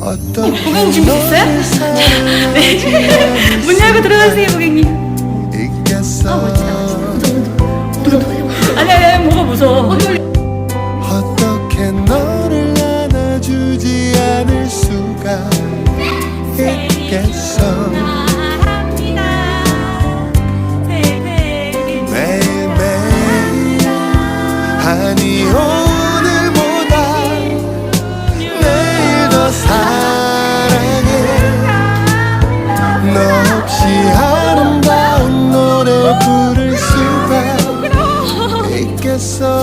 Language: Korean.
고객님 준비 됐어요? 너를 사랑하지 문 열고 들어가세요, 고객님. 아, 아니, 아니, 아니, 뭐가 무서워. 어떻게 너를 안아주지 않을 수가 있겠어 너 없이 아름다운 노래 부를 수가 있겠어.